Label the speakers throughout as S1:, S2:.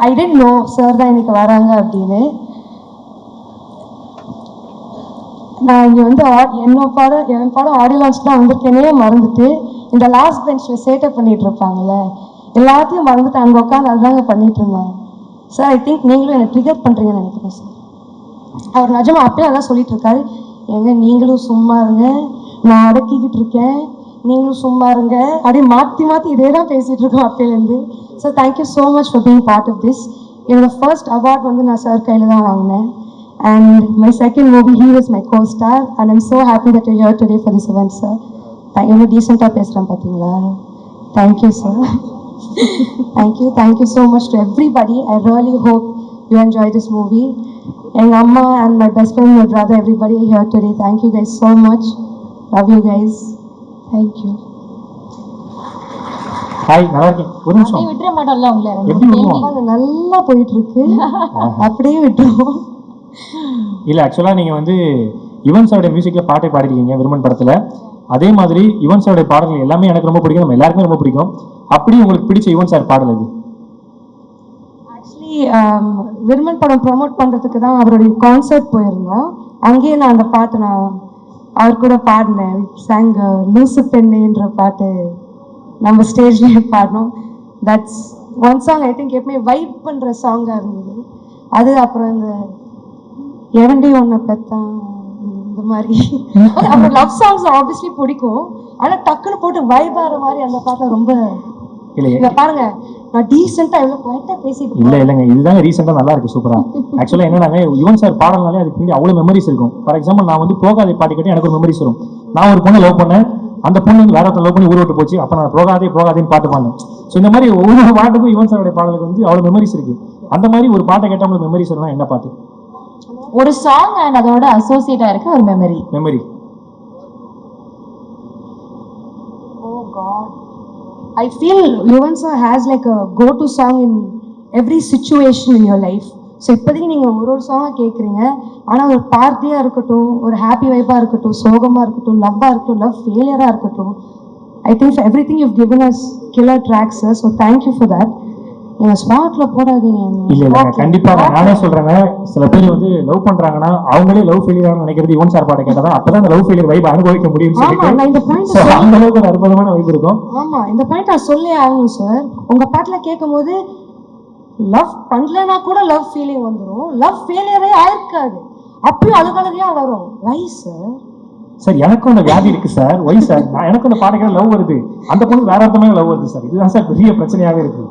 S1: I didn't know sir தான் இன்னைக்கு வராங்க அப்படின்னு. நான் இங்கே வந்து ஆ- என்னோட என் பாடம் ஆடியோ லான்ச் தான் வந்திருக்கேனே மறந்துட்டு இந்த லாஸ்ட் பெஞ்சில் சேட்டை பண்ணிட்டு இருப்பாங்கல்ல எல்லாத்தையும் மறந்துட்டு அங்கே உட்காந்து அதுதாங்க பண்ணிட்டு இருந்தேன். சார் ஐ திங்க் நீங்களும் என்னை ட்ரிகர் பண்ணுறீங்கன்னு நினைக்கிறேன் சார் அவர் நிஜமா அப்பயும் அதான் சொல்லிட்டு இருக்காரு. எங்க நீங்களும் சும்மா இருங்க நான் அடக்கிக்கிட்டு இருக்கேன். நீங்களும் சும்மா இருங்க. அப்படியே மாற்றி மாற்றி இதே தான் பேசிகிட்டு இருக்கோம் அப்பேலேருந்து sir thank you so much for being part of this என்னோட ஃபர்ஸ்ட் அவார்ட் வந்து நான் சார் கையில் தான் வாங்கினேன். And my second movie he was my co star and I'm so happy that you here today for this event sir எவ்வளோ டீசெண்டாக பேசுகிறேன் பார்த்தீங்களா thank you sir thank you thank you so much to everybody I really hope you enjoy this movie எங்கள் அம்மா and my best friend my brother everybody here today thank you guys so much love you guys thank you
S2: hi நல்லா இருக்கேன் ஒரு நிமிஷம்.
S3: விட்டுற மாட்டோம்ல உங்களை.
S2: எப்படி விடுவோம்?
S1: அது நல்லா போயிட்டு இருக்கு அப்படியே விட்டுருவோம்.
S2: இல்லை ஆக்சுவலாக நீங்கள் வந்து யுவன் சாருடைய மியூசிக்கில் பாட்டை பாடிருக்கீங்க விருமன் படத்தில். அதே மாதிரி யுவன் சாருடைய பாடல்கள் எல்லாமே எனக்கு ரொம்ப பிடிக்கும். நம்ம எல்லாருக்குமே ரொம்ப பிடிக்கும். அப்படி உங்களுக்கு பிடிச்ச யுவன் சார் பாடல் இது
S1: ஆக்சுவலி விருமன் படம் ப்ரோமோட் பண்ணுறதுக்கு தான் அவருடைய கான்சர்ட் போயிருந்தோம். அங்கேயே நான் அந்த பாட்டு நான் அவர் கூட பாடினேன் சாங் லூசு பெண்ணேன்ற பாட்டு நம்ம ஸ்டேஜ்லேயே பாடினோம். That's one song I think எப்பவுமே வைப் பண்ணுற சாங்காக இருந்தது. அது அப்புறம் இந்த எவண்டி ஒன்றை பெத்தான் இந்த மாதிரி. அப்புறம் லவ் சாங்ஸ் ஆப்வியஸ்லி பிடிக்கும். ஆனால் டக்குன்னு போட்டு வைப் ஆகிற மாதிரி அந்த பாட்டை ரொம்ப
S2: இல்லை
S1: பாருங்க. நான் டீசெண்டா எவ்வளவு குவைட்டா பேசிட்டு
S2: இல்லை இல்லைங்க. இதுதாங்க ரீசெண்டாக நல்லா இருக்கு சூப்பராக ஆக்சுவலாக என்னன்னாங்க யுவன் சார் பாடல்னாலே அதுக்கு பின்னாடி அவ்வளோ மெமரிஸ் இருக்கும். ஃபார் எக்ஸாம்பிள் நான் வந்து போகாதே பாட்டு கேட்டு எனக்கு ஒரு மெமரிஸ் வரும். நான் ஒரு பொண்ணை லவ் பண்ணேன். அந்த பொண்ணு வந்து வேற ஒருத்தர் லவ் பண்ணி ஊர் விட்டு போச்சு. அப்போ நான் போகாதே போகாதேன்னு பாட்டு ஸோ இந்த மாதிரி ஒவ்வொரு பாட்டுக்கும் யுவன் சாருடைய பாடலுக்கு வந்து அவ்வளோ மெமரிஸ் இருக்கு. அந்த மாதிரி ஒரு பாட்டை கேட்டால் உங்களுக்கு மெமரிஸ் வரும்னா என்ன பாட்டு?
S3: ஒரு சாங் அண்ட் அதோட அசோசியேட்டா இருக்க ஒரு memory
S2: memory
S1: I feel Yuvan sir has like a go to song in every situation in life so இப்போதைக்கு நீங்கள் ஒரு ஒரு சாங்காக கேட்குறீங்க ஆனால் ஒரு பார்ட்டியாக இருக்கட்டும் ஒரு ஹாப்பி வைப்பாக இருக்கட்டும் சோகமாக இருக்கட்டும் லவ்வாக இருக்கட்டும் லவ் ஃபெயிலியராக இருக்கட்டும் I think every thing you given us killer tracks so thank you for that நீங்கள் ஸ்பாட்டில் போடாதீங்க.
S2: இல்ல இல்ல கண்டிப்பா நான் சொல்றேங்க சில பேர் வந்து லவ் பண்றாங்கன்னா அவங்களே லவ் ஃபெயிலியர் நினைக்கிறது யுவன் சார் பாட்டை கேட்டா அப்பதான் அந்த லவ் ஃபெயிலியர் வைப் அனுபவிக்க So, அந்த அளவுக்கு ஒரு அற்புதமான வைப் இருக்கும்.
S1: ஆமா இந்த பாயிண்ட் நான் சொல்லே ஆகணும் சார் உங்க பாட்டுல கேட்கும்போது லவ் பண்ணலனா கூட லவ் ஃபீலிங் வந்துடும் லவ் ஃபெயிலியரே ஆயிருக்காது. அப்பயும் அழுகழுகையா வரும். வை சார்
S2: சார் எனக்கும் அந்த வியாதி இருக்கு சார் ஒய் சார் நான் எனக்கும் அந்த பாட்டுக்கு லவ் வருது. அந்த பொண்ணு வேற ஒருத்தமே லவ் வருது சார் இதுதான் சார் பெரிய பிரச்சனையாவே இருக்கு.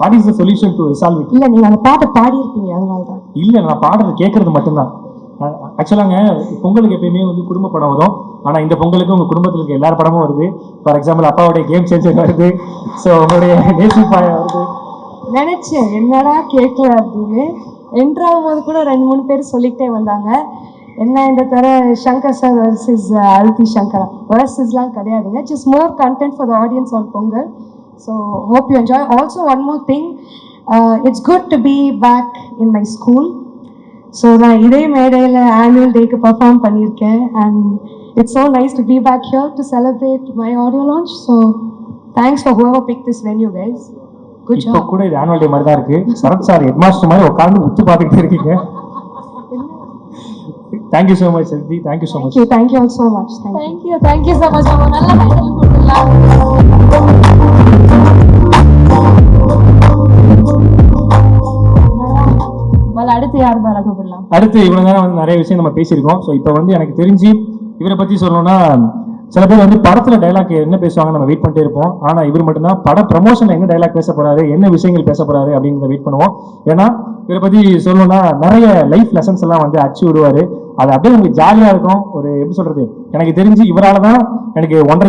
S2: What is the solution to resolve it
S1: இல்ல நீங்க அந்த பாட்டை பாடி இருப்பீங்க அதனால தான்
S2: இல்ல நான் பாடுறது கேட்கறது மட்டும்தான். ஆக்சுவலாங்க பொங்கலுக்கு எப்பயுமே வந்து குடும்ப படம் வரும். ஆனா இந்த பொங்கலுக்கு உங்க குடும்பத்துல இருக்க எல்லா படமும் வருது. ஃபார் எக்ஸாம்பிள் அப்பாவுடைய கேம் சேஞ்சர் வருது. ஸோ உங்களுடைய நேசிப்பாய வருது.
S1: நினைச்சேன் என்னடா கேட்கல அப்படின்னு. என்ட்ராகும் போது கூட ரெண்டு மூணு பேர் சொல்லிக்கிட்டே வந்தாங்க. என்ன இந்த தர சங்கர் சார் வர்சஸ் அல்தி சங்கரா? வர்சஸ்லாம் கிடையாதுங்க just more content for the audience on Pongal so hope you enjoy also one more thing it's good to be back in my school so நான் இதே மேடையில் ஆனுவல் டேக்கு பர்ஃபார்ம் பண்ணியிருக்கேன். And it's so nice to be back here to celebrate my audio launch so thanks for whoever pick this venue guys good job
S2: கூட இது annual day மாதிரி தான் இருக்கு. சரத் சார் ஹெட் மாஸ்டர் மாதிரி உட்கார்ந்து உத்து பார்த்துக்கிட்டே இருக்கீங்க. Thank you so much Sakthi thank you so much
S1: Thank you. Thank you all so much. Thank you.
S3: Thank you thank you so much நம்ம நல்ல டைட்டில் அடுத்து யார் மேல கூப்பிடலாம்
S2: அடுத்து இவ்வளவு நேரம் வந்து நிறைய விஷயம் நம்ம பேசியிருக்கோம். ஸோ இப்போ வந்து எனக்கு தெரிஞ்சு இவரை பத்தி சொல்லணும்னா சில பேர் வந்து படத்துல டைலாக் என்ன பேசுவாங்க நம்ம வெயிட் பண்ணிட்டே இருப்போம். ஆனா இவர் மட்டும்தான் பட ப்ரமோஷன்ல என்ன டைலாக் பேச போறாரு என்ன விஷயங்கள் பேச போறாரு அப்படிங்கிறத வெயிட் பண்ணுவோம். ஏன்னா இவரை பத்தி சொல்லணும்னா நிறைய லைஃப் லெசன்ஸ் எல்லாம் வந்து அச்சு விடுவாரு. அது அப்படியே நமக்கு ஜாலியா இருக்கும். ஒரு எப்படி சொல்றது? எனக்கு தெரிஞ்சு இவரால தான் எனக்கு ஒன்றரை